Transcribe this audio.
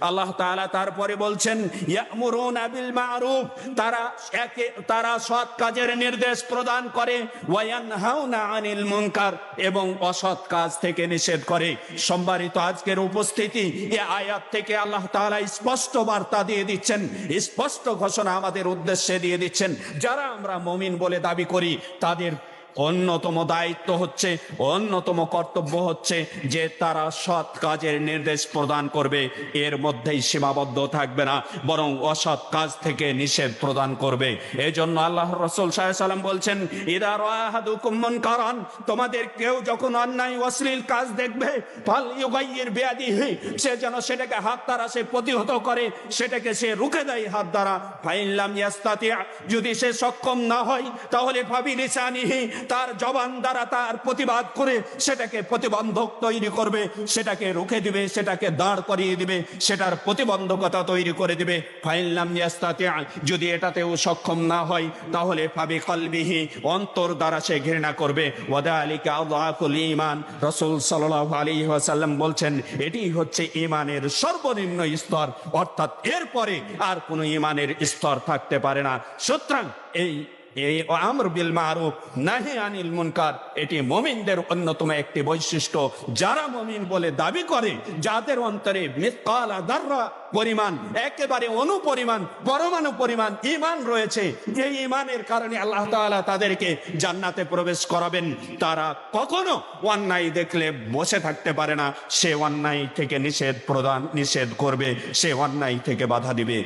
আল্লাহ তাআলা তারপরে বলছেন তারা একে, তারা সৎ কাজের নির্দেশ প্রদান করে আনিল এবং অসৎ কাজ থেকে নিষেধ করে। সম্মানিত আজকের উপস্থিতি, এ আয়াত থেকে আল্লাহ তাআলা স্পষ্ট বার্তা দিয়ে দিচ্ছেন, স্পষ্ট ঘোষণা আমাদের উদ্দেশ্যে দিয়ে দিচ্ছেন। যারা আমরা মমিন বলে দাবি করি, তাদের অন্যতম দায়িত্ব হচ্ছে, অন্যতম কর্তব্য হচ্ছে যে তারা সৎ কাজের নির্দেশ প্রদান করবে। এর মধ্যেই সীমাবদ্ধ থাকবে না, বরং অসৎ কাজ থেকে নিষেধ প্রদান করবে। এই জন্য আল্লাহ রসুল সাল্লাম বলছেন ইদার কারণ তোমাদের কেউ যখন অন্যায়, অশ্লীল কাজ দেখবে সে যেন সেটাকে হাত দ্বারা সে প্রতিহত করে, সেটাকে সে রুখে দেয় হাত দ্বারা। ইয়াস্তাতিয়া যদি সে সক্ষম না হয়, তাহলে তার জবান দ্বারা তার প্রতিবাদ করে সেটাকে প্রতিবন্ধক তৈরি করবে, সেটাকে রুখে দিবে, সেটাকে দাঁড় করিয়ে দিবে, সেটার প্রতিবন্ধকতা তৈরি করে দিবে। ইয়াস্তাতিয়া যদি এটাতেও সক্ষম না হয়, তাহলে ভাবি কলবিহি, অন্তর দ্বারা সে ঘৃণা করবে। ওয়াদা আলিকা আল্লাহুল ইমান রসুল সাল্লাহ আলী ওয়াসাল্লাম বলছেন, এটি হচ্ছে ইমানের সর্বনিম্ন স্তর। অর্থাৎ এরপরে আর কোনো ইমানের স্তর থাকতে পারে না। সুতরাং এই এই আমর বিল মারুফ, নাহি আনিল মুনকার, এটি মমিনদের অন্যতম একটি বৈশিষ্ট্য। যারা মমিন বলে দাবি করে, যাদের অন্তরে মিসকাল আদাররা পরিমাণ, একেবারে অনুপরিমাণ, পরমাণু পরিমাণ ইমান রয়েছে, এই ইমানের কারণে আল্লাহ তাআলা তাদেরকে জান্নাতে প্রবেশ করাবেন। তারা কখনো অন্যায় দেখলে বসে থাকতে পারে না, সে অন্যায় থেকে নিষেধ প্রদান, নিষেধ করবে, সে অন্যায় থেকে বাধা দিবে।